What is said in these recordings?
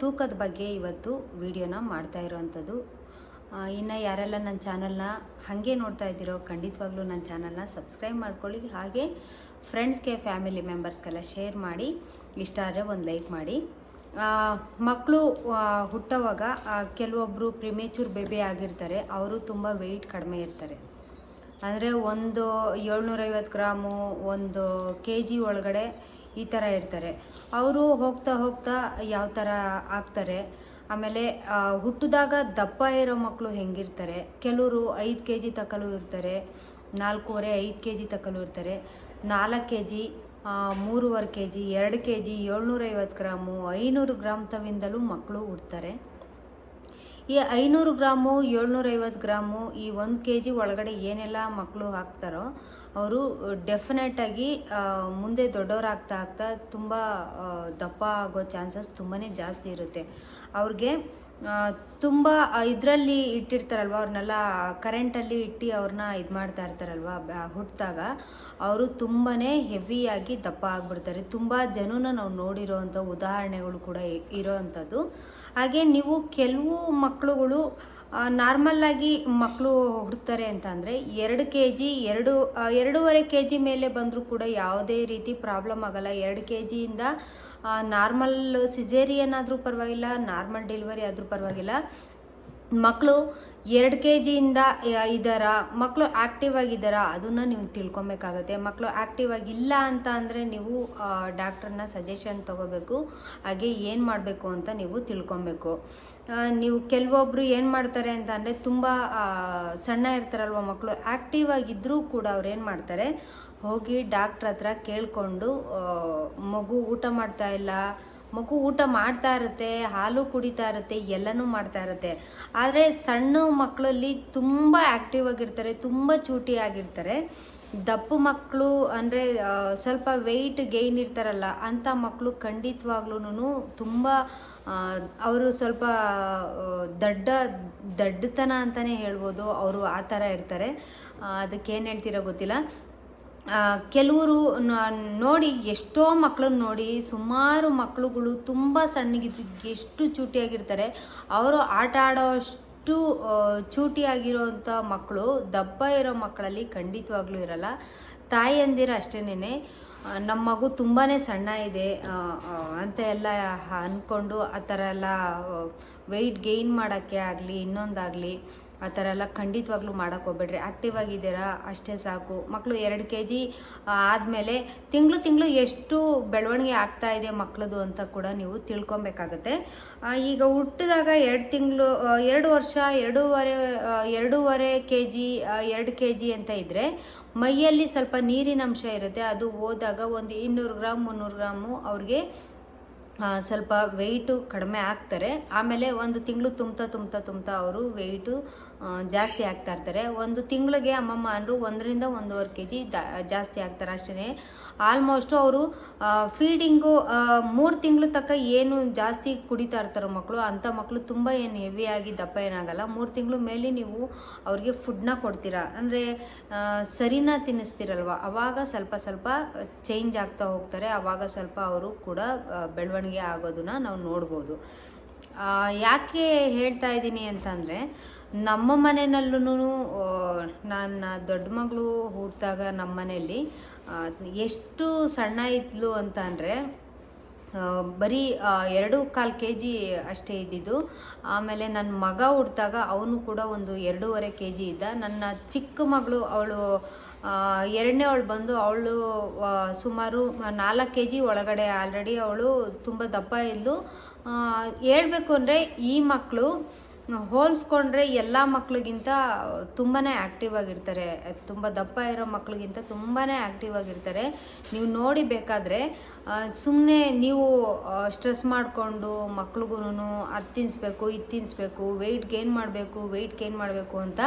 ತೂಕದ ಬಗ್ಗೆ ಇವತ್ತು ವಿಡಿಯೋನ ಮಾಡ್ತಾ ಇರೋವಂಥದ್ದು. ಇನ್ನು ಯಾರೆಲ್ಲ ನನ್ನ ಚಾನಲ್ನ ಹಾಗೆ ನೋಡ್ತಾ ಇದ್ದೀರೋ ಖಂಡಿತವಾಗ್ಲೂ ನನ್ನ ಚಾನಲ್ನ ಸಬ್ಸ್ಕ್ರೈಬ್ ಮಾಡ್ಕೊಳ್ಳಿ. ಹಾಗೆ ಫ್ರೆಂಡ್ಸ್ಗೆ, ಫ್ಯಾಮಿಲಿ ಮೆಂಬರ್ಸ್ಗೆಲ್ಲ ಶೇರ್ ಮಾಡಿ, ಇಷ್ಟ ಆದರೆ ಒಂದು ಲೈಕ್ ಮಾಡಿ. ಮಕ್ಕಳು ಹುಟ್ಟೋವಾಗ ಕೆಲವೊಬ್ಬರು ಪ್ರಿಮೇಚೂರ್ ಬೇಬಿ ಆಗಿರ್ತಾರೆ. ಅವರು ತುಂಬ ವೆಯ್ಟ್ ಕಡಿಮೆ ಇರ್ತಾರೆ. ಅಂದರೆ ಒಂದು ಏಳ್ನೂರೈವತ್ತು ಗ್ರಾಮು, ಒಂದು ಕೆ ಜಿ ಒಳಗಡೆ ಈ ಥರ ಇರ್ತಾರೆ. ಅವರು ಹೋಗ್ತಾ ಹೋಗ್ತಾ ಯಾವ ಥರ ಆಗ್ತಾರೆ. ಆಮೇಲೆ ಹುಟ್ಟಿದಾಗ ದಪ್ಪ ಇರೋ ಮಕ್ಕಳು ಹೆಂಗಿರ್ತಾರೆ? ಕೆಲವರು ಐದು ಕೆ ಜಿ ತಕ್ಕಲು ಇರ್ತಾರೆ, ನಾಲ್ಕೂವರೆ, ಐದು ಕೆ ಜಿ ತಕ್ಕಲು ಇರ್ತಾರೆ. ನಾಲ್ಕು ಕೆ ಜಿ ಮೂರುವರೆ ಕೆ ಜಿ ಎರಡು ಕೆ ಜಿ ಏಳ್ನೂರೈವತ್ತು ಗ್ರಾಮು, ಐನೂರು ಗ್ರಾಮ್ ತವಿಂದಲೂ ಮಕ್ಕಳು ಹುಡ್ತಾರೆ. ಈ ಐನೂರು ಗ್ರಾಮು, ಏಳ್ನೂರೈವತ್ತು ಗ್ರಾಮು ಈ ಒಂದು ಕೆ ಜಿ ಒಳಗಡೆ ಏನೆಲ್ಲ ಮಕ್ಕಳು ಹಾಕ್ತಾರೋ ಅವರು ಡೆಫಿನೆಟಾಗಿ ಮುಂದೆ ದೊಡ್ಡವರಾಗ್ತಾ ಆಗ್ತಾ ತುಂಬ ದಪ್ಪ ಆಗೋ ಚಾನ್ಸಸ್ ತುಂಬಾ ಜಾಸ್ತಿ ಇರುತ್ತೆ. ಅವ್ರಿಗೆ ತುಂಬ ಇದರಲ್ಲಿ ಇಟ್ಟಿರ್ತಾರಲ್ವ, ಅವ್ರನ್ನೆಲ್ಲ ಕರೆಂಟಲ್ಲಿ ಇಟ್ಟು ಅವ್ರನ್ನ ಇದು ಮಾಡ್ತಾ ಇರ್ತಾರಲ್ವ ಹುಟ್ಟಿದಾಗ ಅವರು ತುಂಬಾ ಹೆವಿಯಾಗಿ ದಪ್ಪ ಆಗಿಬಿಡ್ತಾರೆ. ತುಂಬ ಜನನ ನಾವು ನೋಡಿರೋವಂಥ ಉದಾಹರಣೆಗಳು ಕೂಡ ಇರೋ ಇರೋವಂಥದ್ದು. ಹಾಗೆ ನೀವು ಕೆಲವು ಮಕ್ಕಳುಗಳು ನಾರ್ಮಲ್ಲಾಗಿ ಮಕ್ಕಳು ಹುಡ್ತಾರೆ ಅಂತ ಅಂದರೆ ಎರಡು ಕೆ ಜಿ ಎರಡು ಎರಡೂವರೆ ಕೆ ಜಿ ಮೇಲೆ ಬಂದರೂ ಕೂಡ ಯಾವುದೇ ರೀತಿ ಪ್ರಾಬ್ಲಮ್ ಆಗಲ್ಲ. ಎರಡು ಕೆ ಜಿಯಿಂದ ನಾರ್ಮಲ್ ಸಿಜೇರಿಯನ್ ಆದರೂ ಪರವಾಗಿಲ್ಲ ನಾರ್ಮಲ್ ಡೆಲಿವರಿ ಆದರೂ ಪರವಾಗಿಲ್ಲ. ಮಕ್ಕಳು ಎರಡು ಕೆ ಜಿಯಿಂದ ಇದ್ದಾರ ಮಕ್ಕಳು ಆ್ಯಕ್ಟಿವ್ ಆಗಿದ್ದಾರ, ಅದನ್ನು ನೀವು ತಿಳ್ಕೊಬೇಕಾಗತ್ತೆ. ಮಕ್ಕಳು ಆ್ಯಕ್ಟಿವ್ ಆಗಿಲ್ಲ ಅಂತ ಅಂದರೆ ನೀವು ಡಾಕ್ಟ್ರನ್ನ ಸಜೆಷನ್ ತಗೋಬೇಕು. ಹಾಗೆ ಏನು ಮಾಡಬೇಕು ಅಂತ ನೀವು ತಿಳ್ಕೊಬೇಕು. ನೀವು ಕೆಲವೊಬ್ಬರು ಏನು ಮಾಡ್ತಾರೆ ಅಂತ ಅಂದರೆ ತುಂಬ ಸಣ್ಣ ಇರ್ತಾರಲ್ವ ಮಕ್ಕಳು ಆ್ಯಕ್ಟಿವ್ ಆಗಿದ್ದರೂ ಕೂಡ ಅವ್ರು ಏನು ಮಾಡ್ತಾರೆ, ಹೋಗಿ ಡಾಕ್ಟ್ರ್ ಹತ್ರ ಕೇಳಿಕೊಂಡು ಮಗು ಊಟ ಮಾಡ್ತಾ ಇಲ್ಲ ಮಗು ಊಟ ಮಾಡ್ತಾ ಇರುತ್ತೆ, ಹಾಲು ಕುಡಿತಾ ಇರುತ್ತೆ, ಎಲ್ಲನೂ ಮಾಡ್ತಾ ಇರುತ್ತೆ. ಆದರೆ ಸಣ್ಣ ಮಕ್ಕಳಲ್ಲಿ ತುಂಬ ಆ್ಯಕ್ಟಿವ್ ಆಗಿರ್ತಾರೆ, ತುಂಬ ಚೂಟಿ ಆಗಿರ್ತಾರೆ. ದಪ್ಪ ಮಕ್ಕಳು ಅಂದರೆ ಸ್ವಲ್ಪ ವೆಯ್ಟ್ ಗೈನ್ ಇರ್ತಾರಲ್ಲ ಅಂಥ ಮಕ್ಕಳು ಖಂಡಿತವಾಗ್ಲೂ ತುಂಬ ಅವರು ಸ್ವಲ್ಪ ದಡ್ಡ, ದಡ್ಡತನ ಅಂತಲೇ ಹೇಳ್ಬೋದು, ಅವರು ಆ ಥರ ಇರ್ತಾರೆ. ಅದಕ್ಕೆ ಏನು ಹೇಳ್ತೀರೋ ಗೊತ್ತಿಲ್ಲ. ಕೆಲವರು ನೋಡಿ ಎಷ್ಟೋ ಮಕ್ಕಳನ್ನ ನೋಡಿ ಸುಮಾರು ಮಕ್ಕಳುಗಳು ತುಂಬ ಸಣ್ಣಗಿದ್ರು, ಎಷ್ಟು ಚೂಟಿಯಾಗಿರ್ತಾರೆ. ಅವರು ಆಟ ಆಡೋ ಅಷ್ಟು ಚೂಟಿಯಾಗಿರೋವಂಥ ಮಕ್ಕಳು ದಪ್ಪ ಇರೋ ಮಕ್ಕಳಲ್ಲಿ ಖಂಡಿತವಾಗ್ಲೂ ಇರಲ್ಲ. ತಾಯಿಯಂದಿರ ಅಷ್ಟೇನೆ ನಮ್ಮ ಮಗು ತುಂಬಾ ಸಣ್ಣ ಇದೆ. ಅಂತ ಎಲ್ಲ ಅಂದ್ಕೊಂಡು ಆ ಥರ ಎಲ್ಲ ವೆಯ್ಟ್ ಗೇಯ್ನ್ ಮಾಡೋಕ್ಕೆ ಆಗಲಿ, ಇನ್ನೊಂದಾಗಲಿ ಆ ಥರ ಎಲ್ಲ ಖಂಡಿತವಾಗ್ಲೂ ಮಾಡೋಕ್ಕೆ ಹೋಗ್ಬೇಡ್ರಿ. ಆ್ಯಕ್ಟಿವ್ ಆಗಿದ್ದೀರಾ, ಅಷ್ಟೇ ಸಾಕು. ಮಕ್ಕಳು ಎರಡು ಕೆ ಜಿ ಆದಮೇಲೆ ತಿಂಗಳು ತಿಂಗಳು ಎಷ್ಟು ಬೆಳವಣಿಗೆ ಆಗ್ತಾ ಇದೆ ಮಕ್ಕಳದು ಅಂತ ಕೂಡ ನೀವು ತಿಳ್ಕೊಬೇಕಾಗತ್ತೆ. ಈಗ ಹುಟ್ಟಿದಾಗ ಎರಡು ತಿಂಗಳು ಎರಡು ವರ್ಷ, ಎರಡೂವರೆ ಎರಡೂವರೆ ಕೆ ಜಿ ಎರಡು ಕೆ ಜಿ ಅಂತ ಇದ್ದರೆ ಮೈಯಲ್ಲಿ ಸ್ವಲ್ಪ ನೀರಿನ ಅಂಶ ಇರುತ್ತೆ. ಅದು ಹೋದಾಗ ಒಂದು ಇನ್ನೂರು ಗ್ರಾಮ್, ಮುನ್ನೂರು ಗ್ರಾಮು ಅವ್ರಿಗೆ ಸ್ವಲ್ಪ ವೆಯ್ಟು ಕಡಿಮೆ ಆಗ್ತಾರೆ. ಆಮೇಲೆ ಒಂದು ತಿಂಗಳು ತುಂಬ್ತಾ ತುಂಬ್ತಾ ತುಂಬ್ತಾ ಅವರು ವೆಯ್ಟು ಜಾಸ್ತಿ ಆಗ್ತಾ ಇರ್ತಾರೆ. ಒಂದು ತಿಂಗಳಿಗೆ ಅಮ್ಮಮ್ಮ ಅಂದರು ಒಂದರಿಂದ ಒಂದೂವರೆ ಕೆ ಜಿ ಜಾಸ್ತಿ ಆಗ್ತಾರೆ ಅಷ್ಟೇ ಆಲ್ಮೋಸ್ಟು ಅವರು ಫೀಡಿಂಗು ಮೂರು ತಿಂಗಳು ತಕ್ಕ ಏನು ಜಾಸ್ತಿ ಕುಡಿತಾ ಇರ್ತಾರೋ ಮಕ್ಕಳು ಅಂಥ ಮಕ್ಕಳು ತುಂಬ ಏನು ಹೆವಿಯಾಗಿ ದಪ್ಪ ಏನಾಗಲ್ಲ. ಮೂರು ತಿಂಗಳು ಮೇಲೆ ನೀವು ಅವ್ರಿಗೆ ಫುಡ್ನ ಕೊಡ್ತೀರಾ. ಅಂದರೆ ಸರಿನ ತಿನ್ನಿಸ್ತೀರಲ್ವ? ಅವಾಗ ಸ್ವಲ್ಪ ಸ್ವಲ್ಪ ಚೇಂಜ್ ಆಗ್ತಾ ಹೋಗ್ತಾರೆ. ಅವಾಗ ಸ್ವಲ್ಪ ಅವರು ಕೂಡ ಆ, ಬೆಳವಣಿಗೆ ಆಗೋದನ್ನ ನಾವು ನೋಡ್ಬೋದು. ಯಾಕೆ ಹೇಳ್ತಾ ಇದ್ದೀನಿ ಅಂತಂದರೆ ನಮ್ಮ ಮನೆಯಲ್ಲೂ ನನ್ನ ದೊಡ್ಡ ಮಗಳು ಹುಟ್ಟಿದಾಗ ನಮ್ಮ ಮನೆಯಲ್ಲಿ ಎಷ್ಟು ಸಣ್ಣ ಇದ್ಲು ಅಂತ ಅಂದರೆ ಆ, ಬರೀ ಎರಡು ಕಾಲು ಕೆ ಜಿ ಅಷ್ಟೇ ಇದ್ದಿದ್ದು. ಆಮೇಲೆ ನನ್ನ ಮಗ ಹುಟ್ಟಿದಾಗ ಅವನು ಕೂಡ ಒಂದು ಎರಡೂವರೆ ಕೆ ಜಿ ಇದ್ದ. ನನ್ನ ಚಿಕ್ಕ ಮಗಳು, ಅವಳು ಎರಡನೇ ಅವಳು ಬಂದು ಅವಳು ಸುಮಾರು ನಾಲ್ಕು ಕೆ ಜಿ ಒಳಗಡೆ ಆಲ್ರೆಡಿ ಅವಳು ತುಂಬ ದಪ್ಪ ಇದ್ದು ಹೇಳ್ಬೇಕು ಅಂದರೆ ಈ ಮಕ್ಕಳು ಹೋಲಿಸ್ಕೊಂಡ್ರೆ ಎಲ್ಲ ಮಕ್ಳಿಗಿಂತ ತುಂಬಾ ಆ್ಯಕ್ಟಿವ್ ಆಗಿರ್ತಾರೆ. ತುಂಬ ದಪ್ಪ ಇರೋ ಮಕ್ಳಿಗಿಂತ ತುಂಬಾ ಆ್ಯಕ್ಟಿವ್ ಆಗಿರ್ತಾರೆ. ನೀವು ನೋಡಿ ಬೇಕಾದರೆ ಸುಮ್ಮನೆ ನೀವು ಸ್ಟ್ರೆಸ್ ಮಾಡಿಕೊಂಡು ಮಕ್ಳಿಗೂ ಅದು ತಿನ್ನಿಸ್ಬೇಕು ಇದು ತಿನ್ನಿಸ್ಬೇಕು ವೆಯ್ಟ್ ಗೇನ್ ಮಾಡಬೇಕು ವೆಯ್ಟ್ ಗೇನ್ ಮಾಡಬೇಕು ಅಂತ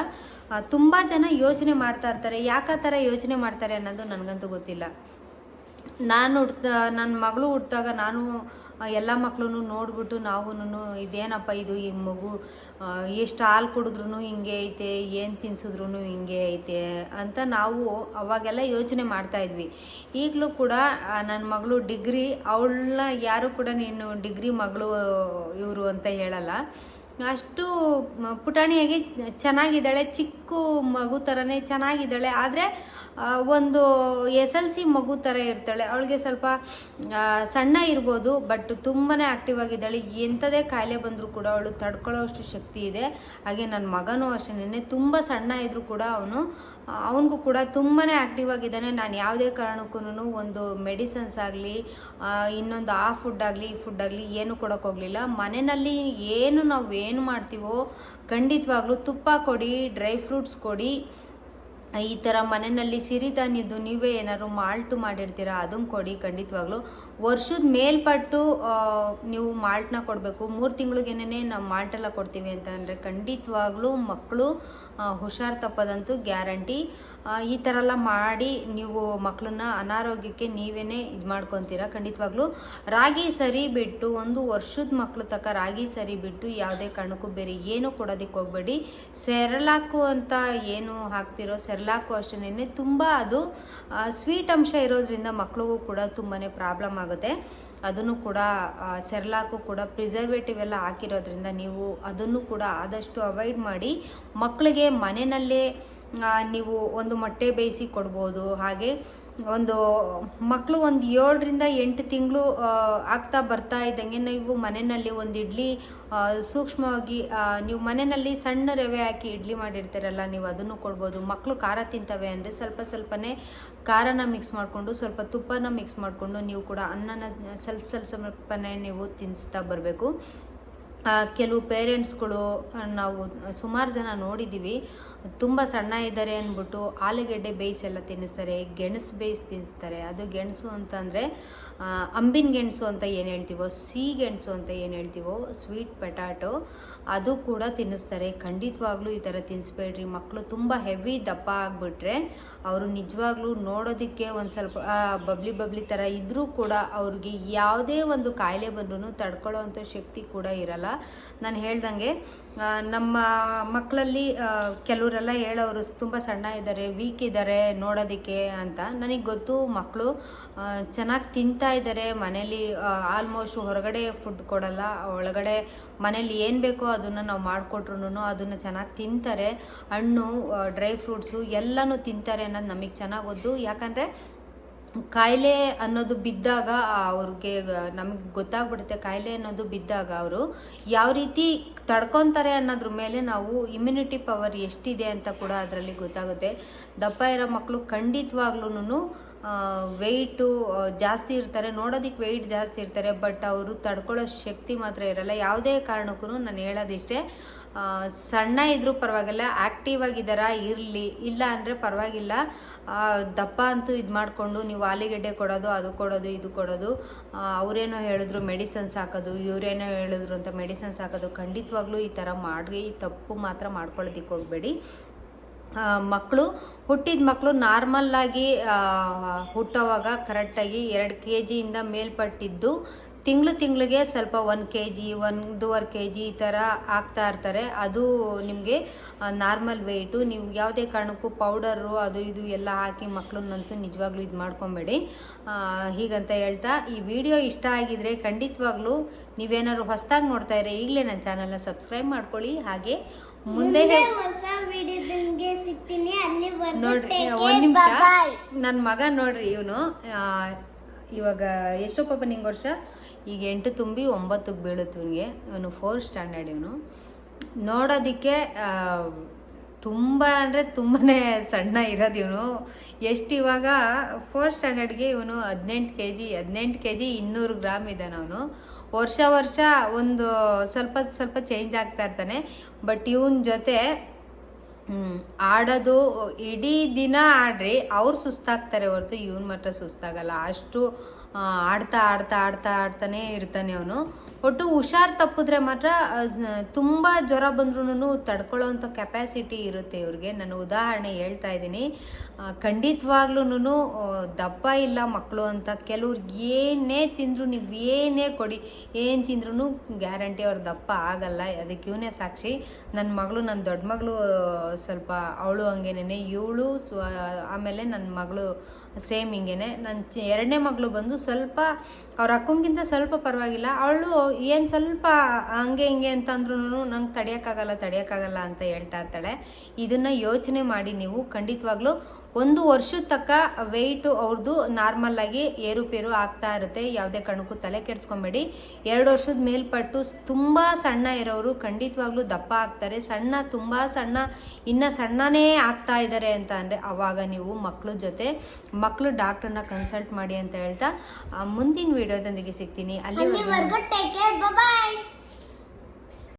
ತುಂಬ ಜನ ಯೋಚನೆ ಮಾಡ್ತಾ ಇರ್ತಾರೆ. ಯಾಕೆ ಆ ಥರ ಯೋಚನೆ ಮಾಡ್ತಾರೆ ಅನ್ನೋದು ನನಗಂತೂ ಗೊತ್ತಿಲ್ಲ. ನಾನು ಹುಟ್ಟ ನನ್ನ ಮಗಳು ಹುಟ್ಟಿದಾಗ ನಾನು ಎಲ್ಲ ಮಕ್ಕಳು ನೋಡ್ಬಿಟ್ಟು ನಾವು ಇದೇನಪ್ಪ ಇದು ಈ ಮಗು ಎಷ್ಟು ಹಾಲು ಕುಡಿದ್ರೂ ಹಿಂಗೆ ಐತೆ, ಏನು ತಿನ್ಸಿದ್ರು ಹಿಂಗೆ ಐತೆ ಅಂತ ನಾವು ಅವಾಗೆಲ್ಲ ಯೋಚನೆ ಮಾಡ್ತಾಯಿದ್ವಿ ಈಗಲೂ ಕೂಡ ನನ್ನ ಮಗಳು ಡಿಗ್ರಿ ಅವಳನ್ನ ಯಾರು ಕೂಡ ನೀನು ಡಿಗ್ರಿ ಮಗಳು, ಇವರು ಅಂತ ಹೇಳಲ್ಲ. ಅಷ್ಟು, ಪುಟಾಣಿಯಾಗಿ ಚೆನ್ನಾಗಿದ್ದಾಳೆ, ಚಿಕ್ಕ ಮಗು ಥರನೇ ಚೆನ್ನಾಗಿದ್ದಾಳೆ, ಆದರೆ ಒಂದು ಎಸ್ ಎಲ್ ಸಿ ಮಗು ಥರ ಇರ್ತಾಳೆ. ಅವಳಿಗೆ ಸ್ವಲ್ಪ ಸಣ್ಣ ಇರ್ಬೋದು ಬಟ್ ತುಂಬಾ ಆ್ಯಕ್ಟಿವ್ ಆಗಿದ್ದಾಳೆ. ಎಂಥದೇ ಕಾಯಿಲೆ ಬಂದರೂ ಕೂಡ ಅವಳು ತಡ್ಕೊಳ್ಳೋಷ್ಟು ಶಕ್ತಿ ಇದೆ. ಹಾಗೆ ನನ್ನ ಮಗನೂ ಅಷ್ಟೇ. ತುಂಬ ಸಣ್ಣ ಇದ್ದರೂ ಕೂಡ ಅವನು ಅವನಿಗೂ ಕೂಡ ತುಂಬಾ ಆ್ಯಕ್ಟಿವ್ ಆಗಿದ್ದಾನೆ. ನಾನು ಯಾವುದೇ ಕಾರಣಕ್ಕೂ ಒಂದು ಮೆಡಿಸನ್ಸ್ ಆಗಲಿ ಇನ್ನೊಂದು ಆ ಫುಡ್ ಆಗಲಿ, ಈ ಫುಡ್ ಆಗಲಿ ಏನು ಕೊಡೋಕೆ ಹೋಗಲಿಲ್ಲ. ಮನೆಯಲ್ಲಿ ಏನು ನಾವು ಏನು ಮಾಡ್ತೀವೋ ಖಂಡಿತವಾಗ್ಲೂ ತುಪ್ಪ ಕೊಡಿ ಡ್ರೈ ಫ್ರೂಟ್ಸ್ ಕೊಡಿ ಈ ಥರ ಮನೆಯಲ್ಲಿ ಸಿರಿಧಾನ್ಯದ್ದು ನೀವೇ ಏನಾದ್ರು ಮಾಲ್ಟು ಮಾಡಿರ್ತೀರಾ? ಅದನ್ನು ಕೊಡಿ, ಖಂಡಿತವಾಗ್ಲೂ. ವರ್ಷದ ಮೇಲ್ಪಟ್ಟು ನೀವು ಮಾಲ್ಟ್ನ ಕೊಡಬೇಕು. ಮೂರು ತಿಂಗಳಿಗೇನೆ ನಾವು ಮಾಲ್ಟೆಲ್ಲ ಕೊಡ್ತೀವಿ ಅಂತ ಅಂದರೆ ಖಂಡಿತವಾಗ್ಲೂ ಮಕ್ಕಳು ಹುಷಾರು ತಪ್ಪದಂತೂ ಗ್ಯಾರಂಟಿ. ಈ ಥರ ಎಲ್ಲ ಮಾಡಿ ನೀವು ಮಕ್ಕಳನ್ನ ಅನಾರೋಗ್ಯಕ್ಕೆ ನೀವೇ ಇದು ಮಾಡ್ಕೊತೀರಾ? ಖಂಡಿತವಾಗ್ಲೂ. ರಾಗಿ ಸರಿ ಬಿಟ್ಟು, ಒಂದು ವರ್ಷದ ಮಕ್ಕಳು ತಕ್ಕ ರಾಗಿ ಸರಿ ಬಿಟ್ಟು ಯಾವುದೇ ಕಾರಣಕ್ಕೂ ಬೇರೆ ಏನು ಕೊಡೋದಕ್ಕೆ ಹೋಗಬೇಡಿ. ಸೆರಲಾಕು ಅಂತ ಏನು ಹಾಕ್ತಿರೋ ಸೆರ್ಲಾಕು ಅಷ್ಟೇ ತುಂಬ ಅದು ಸ್ವೀಟ್ ಅಂಶ ಇರೋದ್ರಿಂದ ಮಕ್ಳಿಗೂ ಕೂಡ ತುಂಬಾ ಪ್ರಾಬ್ಲಮ್ ಆಗುತ್ತೆ. ಅದನ್ನು ಕೂಡ ಸೆರ್ಲಾಕು ಕೂಡ ಪ್ರಿಸರ್ವೇಟಿವ್ ಎಲ್ಲ ಹಾಕಿರೋದ್ರಿಂದ ನೀವು ಅದನ್ನು ಕೂಡ ಆದಷ್ಟು ಅವಾಯ್ಡ್ ಮಾಡಿ ಮಕ್ಕಳಿಗೆ ಮನೆಯಲ್ಲೇ ನೀವು ಒಂದು ಮೊಟ್ಟೆ ಬೇಯಿಸಿ ಕೊಡ್ಬೋದು. ಹಾಗೆ ಒಂದು ಮಕ್ಕಳು ಒಂದು ಏಳರಿಂದ ಎಂಟು ತಿಂಗಳು ಆಗ್ತಾ ಬರ್ತಾ ಇದ್ದಂಗೆ. ನೀವು ಮನೆಯಲ್ಲಿ ಒಂದು ಇಡ್ಲಿ ಸೂಕ್ಷ್ಮವಾಗಿ ನೀವು ಮನೆಯಲ್ಲಿ ಸಣ್ಣ ರವೆ ಹಾಕಿ ಇಡ್ಲಿ ಮಾಡಿರ್ತೀರಲ್ಲ, ನೀವು ಅದನ್ನು ಕೊಡ್ಬೋದು. ಮಕ್ಕಳು ಖಾರ ತಿಂತವೆ ಅಂದರೆ ಸ್ವಲ್ಪ ಸ್ವಲ್ಪನೇ ಖಾರನ ಮಿಕ್ಸ್ ಮಾಡಿಕೊಂಡು, ಸ್ವಲ್ಪ ತುಪ್ಪನ ಮಿಕ್ಸ್ ಮಾಡಿಕೊಂಡು ನೀವು ಕೂಡ ಅನ್ನನ, ಸ್ವಲ್ಪ ಸ್ವಲ್ಪ ಸ್ವಲ್ಪನೇ ನೀವು ತಿನ್ನಿಸ್ತಾ ಬರಬೇಕು. ಕೆಲವು ಪೇರೆಂಟ್ಸ್ಗಳು ನಾವು ಸುಮಾರು ಜನ ನೋಡಿದ್ದೀವಿ ತುಂಬ ಸಣ್ಣ ಇದ್ದಾರೆ ಅಂದ್ಬಿಟ್ಟು ಆಲೂಗೆಡ್ಡೆ ಬೇಯಿಸೆಲ್ಲ ತಿನ್ನಿಸ್ತಾರೆ, ಗೆಣಸು ಬೇಯಿಸಿ ತಿನ್ನಿಸ್ತಾರೆ. ಅದು ಗೆಣಸು ಅಂತಂದರೆ ಅಂಬಿನ ಗೆಣಸು ಅಂತ ಏನು ಹೇಳ್ತೀವೋ, ಸಿಹಿ ಗೆಣಸು ಅಂತ ಏನು ಹೇಳ್ತೀವೋ, ಸ್ವೀಟ್ ಪೊಟ್ಯಾಟೊ, ಅದು ಕೂಡ ತಿನ್ನಿಸ್ತಾರೆ. ಖಂಡಿತವಾಗ್ಲೂ ಈ ಥರ ತಿನ್ನಿಸ್ಬೇಡ್ರಿ. ಮಕ್ಕಳು ತುಂಬ ಹೆವಿ ದಪ್ಪ ಆಗಿಬಿಟ್ರೆ ಅವರು ನಿಜವಾಗ್ಲೂ ನೋಡೋದಕ್ಕೆ ಒಂದು ಸ್ವಲ್ಪ ಬಬ್ಲಿ ಬಬ್ಲಿ ಥರ ಇದ್ದರೂ ಕೂಡ ಅವ್ರಿಗೆ ಯಾವುದೇ ಒಂದು ಕಾಯಿಲೆ ಬಂದ್ರೂ ತಡ್ಕೊಳ್ಳೋವಂಥ ಶಕ್ತಿ ಕೂಡ ಇರಲ್ಲ. ನಾನು ಹೇಳ್ದಂಗೆ ನಮ್ಮ ಮಕ್ಕಳಲ್ಲಿ ಕೆಲವರೆಲ್ಲ ಹೇಳೋರು ತುಂಬ ಸಣ್ಣ ಇದ್ದಾರೆ ವೀಕ್ ಇದ್ದಾರೆ ನೋಡೋದಕ್ಕೆ ಅಂತ. ನನಗೆ ಗೊತ್ತು ಮಕ್ಕಳು ಚೆನ್ನಾಗಿ ತಿಂತಾ ಇದ್ದಾರೆ, ಮನೇಲಿ ಆಲ್ಮೋಸ್ಟ್ ಹೊರಗಡೆ ಫುಡ್ ಕೊಡಲ್ಲ, ಒಳಗಡೆ ಮನೇಲಿ ಏನು ಬೇಕೋ ಅದನ್ನು ನಾವು ಮಾಡಿಕೊಟ್ರು ಅದನ್ನು ಚೆನ್ನಾಗಿ ತಿಂತಾರೆ. ಹಣ್ಣು ಡ್ರೈ ಫ್ರೂಟ್ಸು ಎಲ್ಲನೂ ತಿಂತಾರೆ ಅನ್ನೋದು ನಮಗೆ ಚೆನ್ನಾಗಿ ಗೊತ್ತು. ಯಾಕಂದರೆ ಕಾಯಿಲೆ ಅನ್ನೋದು ಬಿದ್ದಾಗ ಅವ್ರಿಗೆ ನಮಗೆ ಗೊತ್ತಾಗ್ಬಿಡುತ್ತೆ ಕಾಯಿಲೆ ಅನ್ನೋದು ಬಿದ್ದಾಗ ಅವರು ಯಾವ ರೀತಿ ತಡ್ಕೊತಾರೆ ಅನ್ನೋದ್ರ ಮೇಲೆ ನಾವು ಇಮ್ಯುನಿಟಿ ಪವರ್ ಎಷ್ಟಿದೆ ಅಂತ ಕೂಡ ಅದರಲ್ಲಿ ಗೊತ್ತಾಗುತ್ತೆ. ದಪ್ಪ ಇರೋ ಮಕ್ಕಳು ಖಂಡಿತವಾಗ್ಲೂ ವೆಯ್ಟು ಜಾಸ್ತಿ ಇರ್ತಾರೆ. ನೋಡೋದಕ್ಕೆ ವೆಯ್ಟ್ ಜಾಸ್ತಿ ಇರ್ತಾರೆ ಬಟ್ ಅವರು ತಡ್ಕೊಳ್ಳೋ ಶಕ್ತಿ ಮಾತ್ರ ಇರಲ್ಲ. ಯಾವುದೇ ಕಾರಣಕ್ಕೂ ನಾನು ಹೇಳೋದಿಷ್ಟೇ ಸಣ್ಣ ಇದ್ದರೂ ಪರವಾಗಿಲ್ಲ ಆ್ಯಕ್ಟಿವ್ ಆಗಿದ್ದಾರ, ಇರಲಿ. ಇಲ್ಲ ಅಂದರೆ ಪರವಾಗಿಲ್ಲ. ದಪ್ಪ ಅಂತೂ ಇದು ಮಾಡಿಕೊಂಡು ನೀವು ಆಲೂಗೆಡ್ಡೆ ಕೊಡೋದು, ಅದು ಕೊಡೋದು, ಇದು ಕೊಡೋದು. ಅವರೇನೋ ಹೇಳಿದ್ರು ಮೆಡಿಸನ್ಸ್ ಹಾಕೋದು, ಇವರೇನೋ ಹೇಳಿದ್ರು ಅಂತ ಮೆಡಿಸನ್ಸ್ ಹಾಕೋದು. ಖಂಡಿತವಾಗ್ಲೂ ಈ ಥರ ಮಾಡಿ ತಪ್ಪು ಮಾತ್ರ ಮಾಡ್ಕೊಳ್ಳೋದಿಕ್ಕೆ ಹೋಗಬೇಡಿ. ಮಕ್ಕಳು ಹುಟ್ಟಿದ ಮಕ್ಕಳು ನಾರ್ಮಲ್ಲಾಗಿ ಹುಟ್ಟೋವಾಗ ಕರೆಕ್ಟಾಗಿ ಎರಡು ಕೆ ಜಿಯಿಂದ ಮೇಲ್ಪಟ್ಟಿದ್ದು, ತಿಂಗಳು ತಿಂಗಳಿಗೆ ಸ್ವಲ್ಪ ಒಂದು ಕೆ ಜಿ ಒಂದೂವರೆ ಕೆ ಜಿ ಈ ಥರ ಆಗ್ತಾ ಇರ್ತಾರೆ. ಅದು ನಿಮಗೆ ನಾರ್ಮಲ್ ವೆಯ್ಟು ನೀವು ಯಾವುದೇ ಕಾರಣಕ್ಕೂ ಪೌಡರು ಅದು ಇದು ಎಲ್ಲ ಹಾಕಿ ಮಕ್ಕಳನ್ನಂತೂ ನಿಜವಾಗ್ಲೂ ಇದು ಮಾಡ್ಕೊಬೇಡಿ. ಹೀಗಂತ ಹೇಳ್ತಾ, ಈ ವಿಡಿಯೋ ಇಷ್ಟ ಆಗಿದರೆ ಖಂಡಿತವಾಗ್ಲೂ ನೀವೇನಾದ್ರು ಹೊಸದಾಗಿ ನೋಡ್ತಾ ಇದ್ರೆ ಈಗಲೇ ನನ್ನ ಚಾನಲ್ನ ಸಬ್ಸ್ಕ್ರೈಬ್ ಮಾಡ್ಕೊಳ್ಳಿ. ಹಾಗೆ ಮುಂದೆ ಹೊಸ ವಿಡಿಯೋದಂಗೆ ಸಿಗ್ತೀನಿ ಅಲ್ಲಿ ನೋಡ್ರಿ ಒಂದು ನಿಮಿಷ. ನನ್ನ ಮಗ ನೋಡ್ರಿ ಇವನು ಇವಾಗ ಎಷ್ಟೋ ಪಾಪ ನಿಂಗೆ ವರ್ಷ ಈಗ ಎಂಟು ತುಂಬಿ ಒಂಬತ್ತಕ್ಕೆ ಬೀಳುತ್ತೆ ಇವನಿಗೆ. ಇವನು ಫೋರ್ತ್ ಸ್ಟ್ಯಾಂಡರ್ಡ್ ಇವನು. ನೋಡೋದಕ್ಕೆ ತುಂಬ ಅಂದರೆ ತುಂಬಾ ಸಣ್ಣ ಇರೋದು ಇವನು. ಎಷ್ಟು ಇವಾಗ ಫೋರ್ತ್ ಸ್ಟ್ಯಾಂಡರ್ಡ್ಗೆ ಇವನು ಹದಿನೆಂಟು ಕೆ ಜಿ ಹದಿನೆಂಟು ಕೆ ಜಿ ಇನ್ನೂರು ಗ್ರಾಮ್ ಇದ್ದಾನೆ ಅವನು. ವರ್ಷ ವರ್ಷ ಒಂದು ಸ್ವಲ್ಪ ಸ್ವಲ್ಪ ಚೇಂಜ್ ಆಗ್ತಾ ಇರ್ತಾನೆ. ಬಟ್ ಇವನ ಜೊತೆ ಆಡೋದು, ಇಡೀ ದಿನ ಆಡ್ರಿ, ಅವ್ರು ಸುಸ್ತಾಗ್ತಾರೆ ಹೊರತು ಇವನ್ ಮಾತ್ರ ಸುಸ್ತಾಗಲ್ಲ. ಅಷ್ಟು ಆಡ್ತಾ ಆಡ್ತಾ ಆಡ್ತಾ, ಆಡ್ತಾನೆ ಇರ್ತಾನೆ ಅವನು. ಒಟ್ಟು ಹುಷಾರ್ ತಪ್ಪಿದ್ರೆ ಮಾತ್ರ ತುಂಬ ಜ್ವರ ಬಂದ್ರೂ ತಡ್ಕೊಳ್ಳೋವಂಥ ಕೆಪ್ಯಾಸಿಟಿ ಇರುತ್ತೆ ಇವ್ರಿಗೆ. ನಾನು ಉದಾಹರಣೆ ಹೇಳ್ತಾ ಇದ್ದೀನಿ. ಖಂಡಿತವಾಗ್ಲೂ ದಪ್ಪ ಇಲ್ಲ ಮಕ್ಕಳು ಅಂತ ಕೆಲವ್ರಿಗೆ ಏನೇ ತಿಂದರೂ ನೀವು ಏನೇ ಕೊಡಿ, ಏನು ತಿಂದ್ರೂ ಗ್ಯಾರಂಟಿ ಅವ್ರ ದಪ್ಪ ಆಗಲ್ಲ. ಅದಕ್ಕೆ ಇವನೇ ಸಾಕ್ಷಿ. ನನ್ನ ಮಗಳು ನನ್ನ ದೊಡ್ಡ ಮಗಳು ಸ್ವಲ್ಪ ಅವಳು ಹಂಗೇನೇ ಇವಳು ಸ್ವ, ಆಮೇಲೆ ನನ್ನ ಮಗಳು ಸೇಮ್ ಹಿಂಗೇನೆ. ನನ್ನ ಎರಡನೇ ಮಗಳು ಬಂದು ಸ್ವಲ್ಪ ಅವ್ರ ಅಕ್ಕಂಗಿಂತ ಸ್ವಲ್ಪ ಪರವಾಗಿಲ್ಲ. ಅವಳು ಏನು ಸ್ವಲ್ಪ ಹಂಗೆ ಹಿಂಗೆ ಅಂತಂದ್ರೂ ನಂಗೆ ತಡೆಯೋಕ್ಕಾಗಲ್ಲ ತಡೆಯೋಕ್ಕಾಗಲ್ಲ ಅಂತ ಹೇಳ್ತಾ ಇರ್ತಾಳೆ. ಇದನ್ನು ಯೋಚನೆ ಮಾಡಿ ನೀವು ಖಂಡಿತವಾಗ್ಲೂ ಒಂದು ವರ್ಷದ ತಕ್ಕ ವೆಯ್ಟು ಅವ್ರದ್ದು ನಾರ್ಮಲ್ಲಾಗಿ ಏರುಪೇರು ಆಗ್ತಾ ಇರುತ್ತೆ. ಯಾವುದೇ ಕಣಕ್ಕೂ ತಲೆ ಕೆಡಿಸ್ಕೊಬೇಡಿ. ಎರಡು ವರ್ಷದ ಮೇಲ್ಪಟ್ಟು ತುಂಬ ಸಣ್ಣ ಇರೋರು ಖಂಡಿತವಾಗ್ಲೂ ದಪ್ಪ ಆಗ್ತಾರೆ. ಸಣ್ಣ, ತುಂಬ ಸಣ್ಣ, ಇನ್ನು ಸಣ್ಣನೇ ಆಗ್ತಾ ಇದ್ದಾರೆ ಅಂತ ಅಂದರೆ ಅವಾಗ ನೀವು ಮಕ್ಕಳ ಜೊತೆ ಮಕ್ಕಳು ಡಾಕ್ಟ್ರನ್ನ ಕನ್ಸಲ್ಟ್ ಮಾಡಿ ಅಂತ ಹೇಳ್ತಾ ಮುಂದಿನ ವಿಡಿಯೋದೊಂದಿಗೆ ಸಿಗ್ತೀನಿ. ಅಲ್ಲಿ